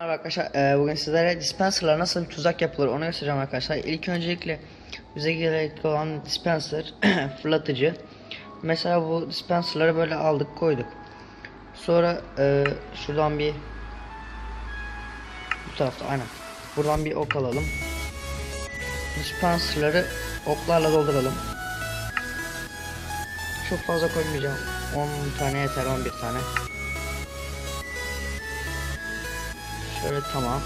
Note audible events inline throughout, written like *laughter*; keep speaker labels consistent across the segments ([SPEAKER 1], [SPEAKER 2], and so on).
[SPEAKER 1] Merhaba arkadaşlar, eee, bugün sizlere dispenserlar nasıl tuzak yapılır onu göstereceğim arkadaşlar. İlk öncelikle bize gerekli olan dispenser, *clears throat* fırlatıcı. Mesela bu dispenserları böyle aldık koyduk. Sonra eee, şuradan bir bu tarafta aynen. Buradan bir ok alalım. Dispenserları oklarla dolduralım. Çok fazla koymayacağım. 10 tane yeter 11 tane. Şöyle tamam.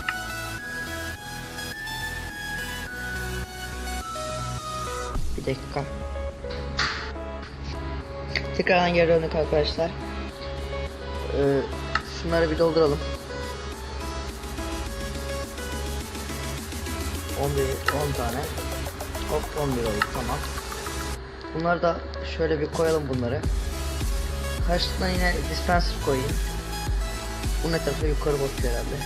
[SPEAKER 1] Bir dakika. Tekrardan geri döndük arkadaşlar. Ee, şunları bir dolduralım. 11 10 tane. Hop 11 oldu tamam. Bunları da şöyle bir koyalım bunları. Karşısına yine dispenser koyayım. Bu ne tarafa yukarı bakıyor herhalde.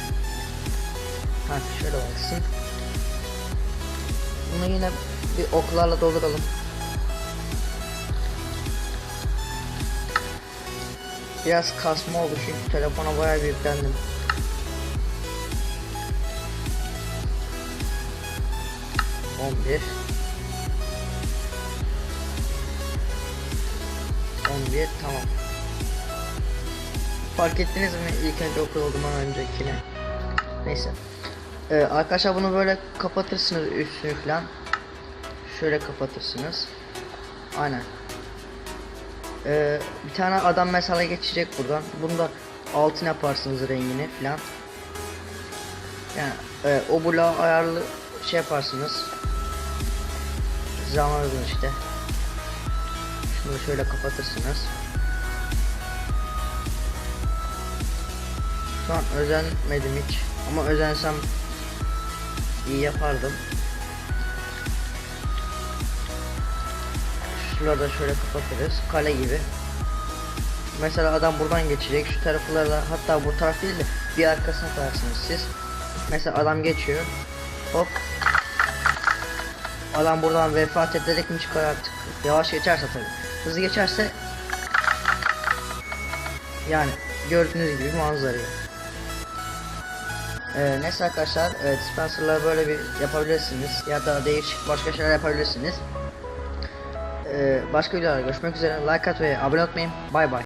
[SPEAKER 1] Ha şöyle baksın. Bunu yine bir oklarla dolduralım. Biraz kasma oldu çünkü telefona bayağı bir yüklendim. On bir. Bir tamam. Fark ettiniz mi ilk önce okul olduğumdan öncekine? Neyse. Ee, arkadaşlar bunu böyle kapatırsınız üstünü falan. Şöyle kapatırsınız. Aynen. Ee, bir tane adam mesela geçecek buradan. Bunu da altın yaparsınız rengini falan. Yani e, o bloğa ayarlı şey yaparsınız. Zaman uygun işte. Şunu şöyle kapatırsınız. Şu an özenmedim hiç. Ama özensem iyi yapardım. Şuraları da şöyle kapatırız. Kale gibi. Mesela adam buradan geçecek. Şu tarafları da hatta bu taraf değil de bir arkasına koyarsınız siz. Mesela adam geçiyor. Hop. Adam buradan vefat ederek mi artık? Yavaş geçerse tabii. Hızlı geçerse yani gördüğünüz gibi manzarayı. Ee, neyse arkadaşlar e, dispenserları böyle bir yapabilirsiniz ya da değişik başka şeyler yapabilirsiniz. Ee, başka videolarda görüşmek üzere like at ve abone olmayı. Bay bay.